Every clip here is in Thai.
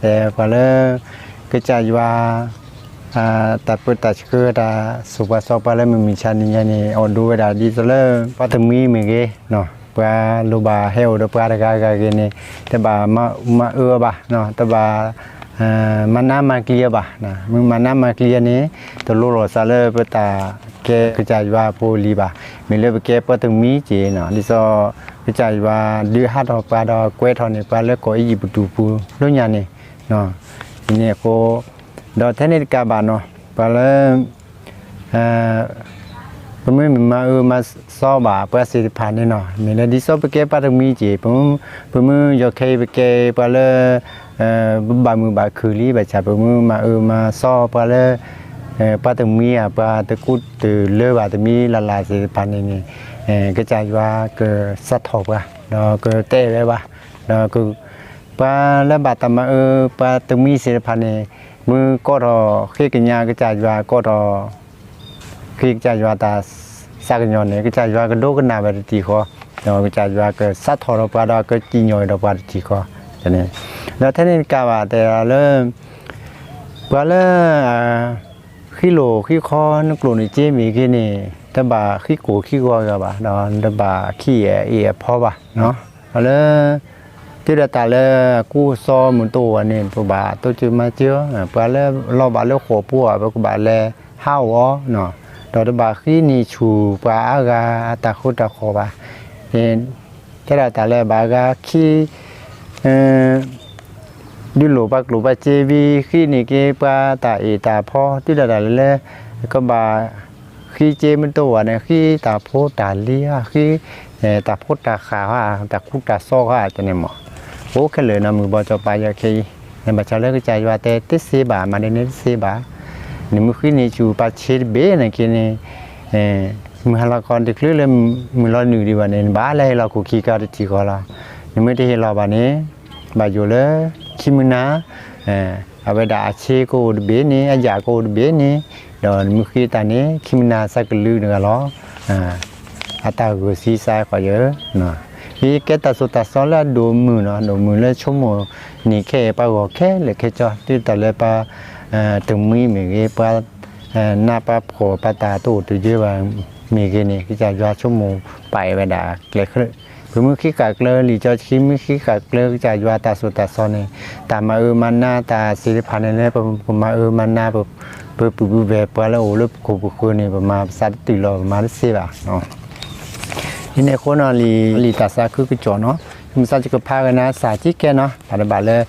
ชีคิเชเนาะอ่าแล้วตะโกเชบาคาเลลีตาฮัทฮาสาเนาะเชโดเอ่อคิจิคิชโปคิจิเตอติเลคิชินุยเนาะเอ่อลีจอชีเราลีดิเชเนี่ยสามุเกมะเนาะแต่ก็เลยก็จะว่า อ่าแต่เปิดแต่คือตาสุภาษาไปแล้วมันมีชานิยานี่เอาดูเวลาดีซะเลยปัตมีมีเกเนาะปลาลูบาเฮลดปลาตะกากาเกนี่แต่บามามาเอือบะเนาะแต่บาอ่ามันน้ามาเกลียบะนะมึงมันน้ามาเกลียนี่ตัวลูโรซาเลเปตาเกกระจายว่าโพลีบะมีเลยเกปัตมีเจเนาะดิซอกระจายว่าดือฮัดอปลาดอกล้วยทอนี่ปลาแล้วก็อียิปตูปูลุญญานี่ เนาะทีนี้ก็ดอเทนิกาบานเนาะปะเลยเอ่อปะมือมาเออมาซอบาปะสิผ่านนี่เนาะมีเลยดิซอไปเก็บปะตมีจีปมือปะมือยอเคไปเกปะเลยเอ่อบามือบาคือลีบะชาปะมือมาเออมาซอปะเลยเอ่อปะตมีอะปะตะกุดตือเลอบาตมีละลายสิผ่านนี่นี่เอ่อกระจายว่าเกสัททอกะเนาะเกเต้ไว้บะเนาะคือ ปลาและบาตมาเออปลาตมีเสพันเนมือก็รอเขกัญญาก็จ่ายว่าก็รอเขกจ่ายว่าตาสักยอนเนี่ยก็จ่ายว่าก็โดกันนาบตีคอเนาะก็จ่ายว่าก็สัตทอรปลาดก็กินยอยดปลาตีคอจะเนี่ยแล้วท่านนี่กาว่าแต่เริ่มปลาเริ่มขี้โลขี้คอนกลุ่นเจมีกี่นี่แต่บาขี้กูขี้กอกับ่ะเนาะแต่บาขี้เอเอพอบ่ะเนาะแล้ว ที่เราตาเลกู้ซอมุนตัวนี่ปบาตัวจืมาเจือปลาเลเราบาเลขอปัวปกบาเลห้าวอเนาะดอกบาขี้นี่ชูปลาอากาตาคุตาขอบาเห็นที่เราตาเลบากาขี้เอ่อดิโลบักโลบาเจวีขี้นี่เกปลาตาเอตาพ่อที่เราตาเลก็บาขี้เจมันตัวเนี่ยขี้ตาโพตาเลียขี้เอ่อตาโพตาขาวอะตาคุตาซอกอะจะเนี่ยหมอ โอ้แค่เลยนะมือบอจปายาเคในบัจฉาเลิกใจว่าแต่ติสีบามาในนี้สีบานี่มือขึ้นนี่จูปัจเชดเบนะกินเออมือฮาลากรติคลือเลยมือรอหนึ่งดีวันนี้บ้าเลยเราคุกีการติกอละนี่มือที่เราบานี้บาอยู่เลยคิมุนาเออเอาไปด่าเช vì cái ta số ta số là đồ mù nó đồ mù là số mù nỉ khe ba gò khe là khe cho tuy ta là ba từ mi mình cái ba na ba khổ ba ta tu từ dưới và mình cái này cái giờ do số mù bảy và đã lệ khơi cứ mới khi cả lơ lì cho khi mới khi cả lơ cái giờ ta số ta số này ta mà ư mà na ta sĩ đi phản này bấm mà ư mà na bấm bấm bấm về ba là ô lớp khổ bực khôi này bấm mà sát tùy lo mà nó xí vào ฮินเอโคเนาะลีลีตาซาคือกุจอเนาะมุซาจะกพากันนะสาจิกแกเนาะปาดบาเลย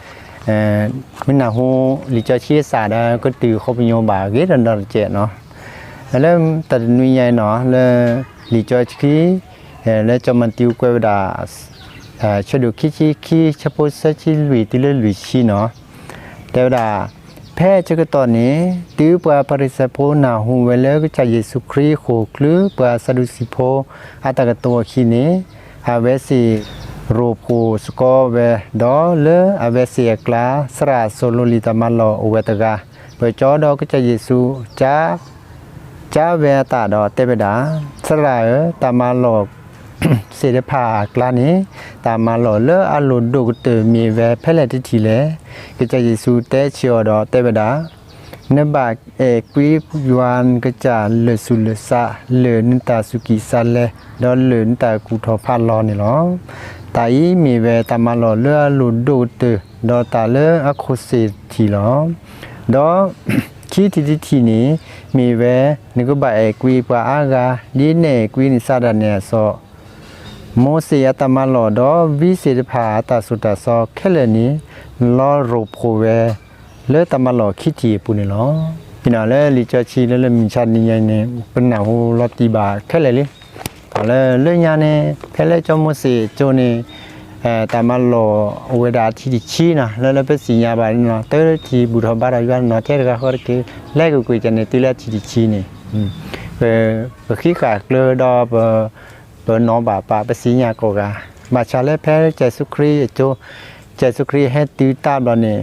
เอ่อมินาฮูลีจอชีสาได้ก็ตือไปโยบาเกดันดอเจเนาะแล้วตัดนุยใหญ่เนาะแล้วลีจอชีเอ่อแล้วจอมันติวกวดาเอ่อชดูคิชิคิาะปุซะชิลุยติเลลุยชีเนาะแต่ว่า แพ้จะก็ตอนนี้ตื้อปลาปริสโพนาหูเวลก็จะเยซูคริสต์โคคลือปลาสะดุสิโพอาตากตัวคีนี้อาเวสีโรโพสกอเวดอเลอาเวสีกลาสระโซโลลิตามาลออเวตกาเปจอดอก็จะเยซูจ้าจ้าเวตาดอเตเบดาสระเอตามาลอเสดพากลานี้ တာမလောလအလိုဒုတ်တမီဝဲဖဲလက်တတီလေကကြယေစုတဲချော်တော်တဲပဒါနဘတ်အကွီယွမ်ကကြလဆုလဆာလေနတာစုကီဆာလေဒေါ်လေနတာကူထောဖာလောနေလောတိုင်မီဝဲတာမလောလအလိုဒုတ်တဒေါ်တာလေအခုစီတီလောဒေါ်ခီတီတီတီနေမီဝဲငကဘတ်အကွီပွာအာဂါဒီနေကွီနစာဒနေဆော့ မောစီယတမလောဒဝီစီဖာတဆုတဆောခဲလနီလောရူဖိုဝဲလဲတမလောခိတီပူနေလောပြနာလဲလီချချီလဲလဲမီချာနီယနေပနာဟိုလောတီဘာခဲလေလေဒါလဲလညာနေခဲလေကြောမစီဂျိုနေအဲတမလောဝေဒာတီတီချီနာလဲလဲပစီညာပါနော်တဲတီဘူထဘာရယနော်တဲကဟောကေလဲကိုကိုကျနေတီလာတီတီချီနေဟွန်းဘခီခါကလဒဘ ตัวน้องบาปาปสิญาโกกามาชาเลแพ้เจสุครีโจเจสุครีให้ติวตาบอนี่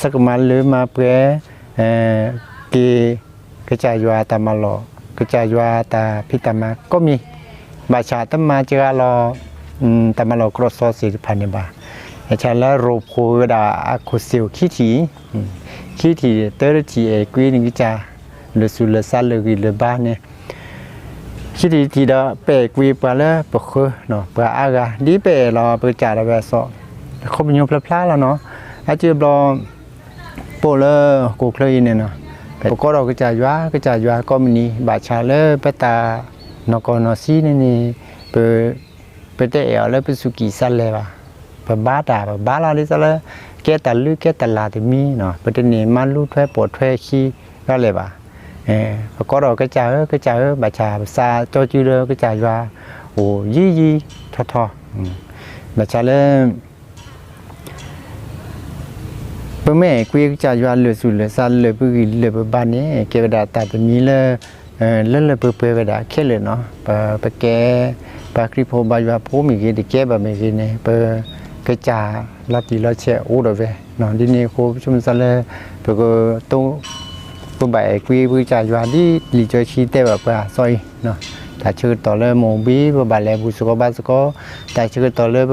สักมาหรือมาเพื่อเออกีกระจายวาตามาลอกระจายวาตาพิตามาก็มีบาชาตมาเจอารอตามาลอกรสสิพันบาอาจารย์แล้วรูปโคดาอาคุสิวขี้ถีขี้ถีเตอร์ถีเอกุยนิกิจาหรือสุลสัลหรือบ้านเนี่ย ชิดีทีเดาเปกวีปลาละปะคือเนาะปลาอากาดีเปรอปจ่าระเวสอคบยูพลพลาแล้วเนาะอาจีบรอโปเลอกูเคยเนี่ยเนาะปกเราก็จะยัวก็จะยัวก็มีนี่บาชาเลปตานกนซีนี่นี่เปเปเตเอลเปสุกิสันเลยว่ะปบ้าตาปบ้าลาลิสันเลยแกตะลือแกตะลาติมีเนาะปเตเนมาลูแท้ปวดแท้ขี้ก็เลยว่ะ အဲကောတော့ကကြရကကြရမချာစာကြောကျူရကကြရဟိုရီရီထထမချာလဲပမဲကွေးကြရလွစုလဆာလပူကြီးလပဘာနေကေဝဒတာတမီလဲလလပပဝဒခဲလေနော်ပပကဲပခရိဖောဘာရဖိုးမီကြီးဒီကဲပါမေကြီးနေပကကြလတ်တီလချက်အိုးတော့ပဲနော်ဒီနေ့ခိုးချုံစလဲပကတုံး ผู้ใบกุยผู้จ่ายวันที่หลีจอยชีเตแบบว่าซอยเนาะแต่ชื่อต่อเลยมงบีผู้ใบแลงบุสุขบ้านสุขแต่ชื่อต่อเลย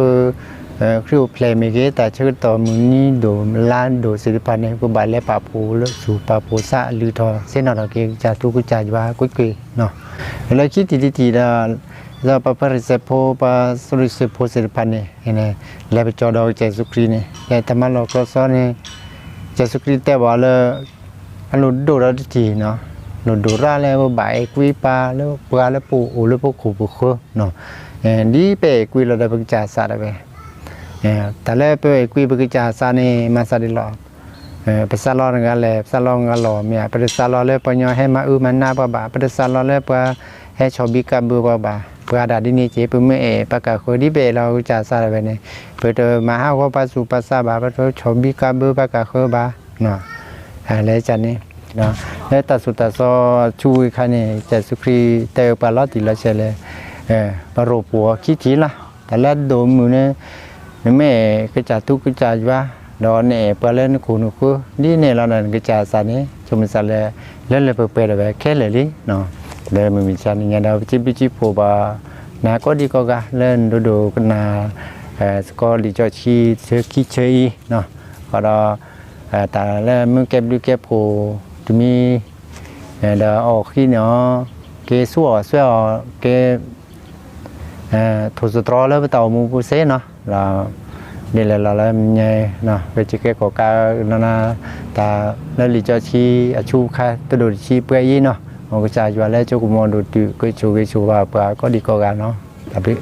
อ่อครูเพลงมีเกแต่ชื่อต่อมือนี้โดมล้านโดสิลพันเนี่ยผู้ใบแลปาปูแล้วสู่ปาปูสะลือทอเส้นหนอนเกงจากทุกจ่ายว่ากุยกุยเนาะเราคิดทีตีเราเราปะปริเซโพปะสุริเสโพสิลพันเนี่ยเห็นไหมเราไปจอดเอาใจสุครีเนี่ยแต่ธรรมะเราก็สอนเนี่ยใจสุครีแต่ว่าเลย anu do ra ti no no do ra le bo bai kui pa le pa le pu u le pu khu pu khu no e di pe kui la da pa cha sa da be e ta le pe kui pa cha sa ni ma sa di lo e pa sa lo nga le sa lo nga lo mi a pa sa lo le pa nyo he ma u ma na pa ba pa sa lo le pa he cho bi ka bu pa ba ปราดาดินีเจปุเมเอปากาโคดิเบเราจะซาไปเนี่ยเปิดมาหาว่าปัสสุปัสสะบาปัสโชบิกาบุปากาโคบาเนาะ หะเลยจันนี้เนาะและตัดสุดตัดซช่วยคันนี่จะสุครีเตอปลาติละเชเลยเออปลาโรปัวขี้ทีละแต่ละโดมมือเนี่ยแม่ก็จะทุกข์ก็จะว่าดอนเนี่ยเปล่นคูนุกูนี่เนี่ยเราเนี่ยก็จะสันนี้ชมสันเลยเล่นเลยเปิดเปิดแบบแค่เลยลิเนาะเดิมัมีชันอย่างเงี้ยเราจิบจิบผัวบานาก็ดีก็กะเล่นดูดูกันนาเออสกอร์ดีจอชีเชือกี้เชยเนาะก็เรา แล้วไงเนาะเวจิเกะกอกานานาตาแล้วลิจอชีอชูค่ะตะโดดชีเปื่อยเนาะมันก็จะอยู่แล้วจุกมองดูดูก็ชูก็ชูว่าปลาก็ดีกว่ากันเนาะตาบิ